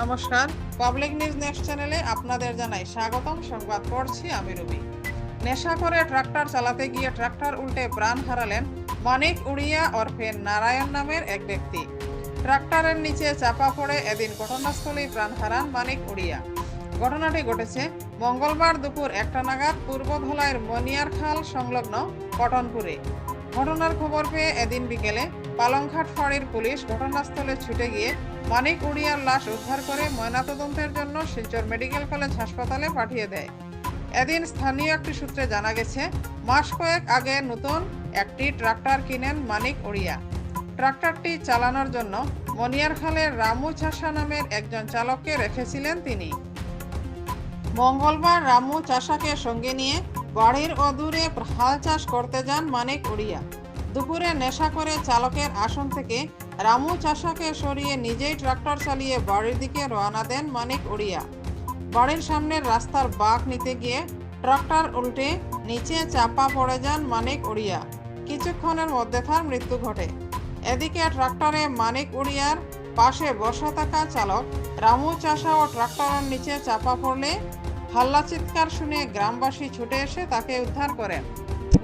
নমস্কার। Public news next চ্যানেলে আপনাদের জানাই স্বাগতম। সংবাদ পড়ছি আমি রবি। নেশা করে ট্রাক্টর চালাতে গিয়ে ট্রাক্টর উল্টে প্রাণ হারালেন মানিক উড়িয়া ওরফে নারায়ণ নামের এক ব্যক্তি। ট্রাক্টরের নিচে চাপা পড়ে এদিন ঘটনাস্থলেই প্রাণ হারান মানিক উড়িয়া। ঘটনাটি ঘটেছে মঙ্গলবার দুপুর একটা নাগাদ পূর্ব ধলাইয়ের মনিয়ার খাল সংলগ্ন কটনপুরে ঘটনার খবর পেয়ে এদিন বিকেলে পালংঘাট ফাঁড়ির পুলিশ ঘটনাস্থলে ছুটে গিয়ে মানিক উড়িয়ার লাশ উদ্ধার করে ময়নাতদন্তের জন্য শিলচর মেডিকেল কলেজ হাসপাতালে পাঠিয়ে দেয়। এদিন স্থানীয় একটি সূত্রে জানা গেছে, মাস কয়েক আগে নতুন একটি ট্রাক্টর কিনেন মানিক উড়িয়া। ট্রাক্টরটি চালানোর জন্য মনিয়ারখালের রামু চাষা নামের একজন চালককে রেখেছিলেন তিনি। মঙ্গলবার রামু চাষাকে সঙ্গে নিয়ে বাড়ির অদূরে হাল চাষ করতে যান মানিক উড়িয়া। দুপুরে নেশা করে চালকের আসন থেকে রামু চাষাকে সরিয়ে নিজেই ট্রাক্টর চালিয়ে বাড়ির দিকে রওনা দেন মানিক উড়িয়া বাড়ির সামনের রাস্তার বাঁক নিতে গিয়ে ট্রাক্টর উল্টে নিচে চাপা পড়ে যান মানিক উড়িয়া কিছুক্ষণের মধ্যে তার মৃত্যু ঘটে। এদিকে ট্রাক্টরে মানিক উড়িয়ার পাশে বসে থাকা চালক রামু চাষা ও ট্রাক্টরের নিচে চাপা পড়লে হাল্লা চিৎকার শুনে গ্রামবাসী ছুটে এসে তাকে উদ্ধার করেন।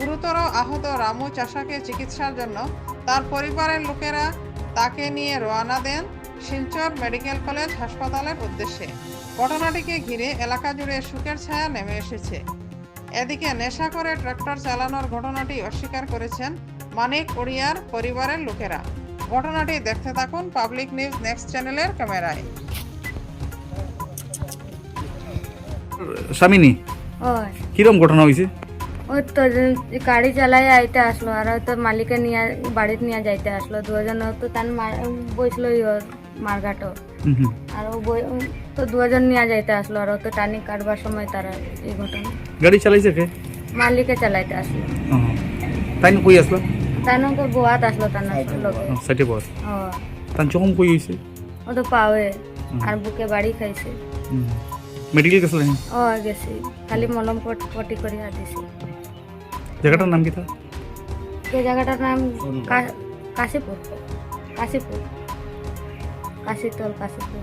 গুরুতর আহত রামু চাষাকে চিকিৎসার জন্য তার পরিবারের লোকেরা তাকে নিয়ে রওনা দেন শিলচর মেডিকেল কলেজ হাসপাতালের উদ্দেশ্যে। ঘটনাটিকে ঘিরে এলাকা জুড়ে সুখের ছায়া নেমে এসেছে। এদিকে নেশা করে ট্রাক্টর চালানোর ঘটনাটি অস্বীকার করেছেন মানিক উড়িয়ার পরিবারের লোকেরা। ঘটনাটি দেখতে থাকুন পাবলিক নিউজ নেক্সট চ্যানেলের ক্যামেরায়। স্বামিনী কিরম ঘটনা হয়েছে ওই তো গাড়ি চালাই আইতে আসলো আর হয়তো মালিকে নিয়ে বাড়িতে নিয়ে যাইতে আসলো। দুজন তো তার বসল মারঘাটো হুম হুম। আর ও বই তো দুজন নিয়ে যাইতে আসলো আর তো টানি কাটবার সময় তারা এই ঘটনা। গাড়ি চালাইছে কে? মালিকে চালাইতে আসলো। তাই কই আসলো? তার নৌকে বোয়াত আসলো তার লোকে। পর ও। তার জখম কই হয়েছে ও তো পাওয়ে আর বুকে বাড়ি খাইছে। মেডিকেল গেছিল ও গেছি। খালি মলম পট- পটি করে দিছে। জায়গাটার নাম কি তা এই জায়গাটার নাম কা- কাশীপুর কাশীপুর কাশীতল কাশীপুর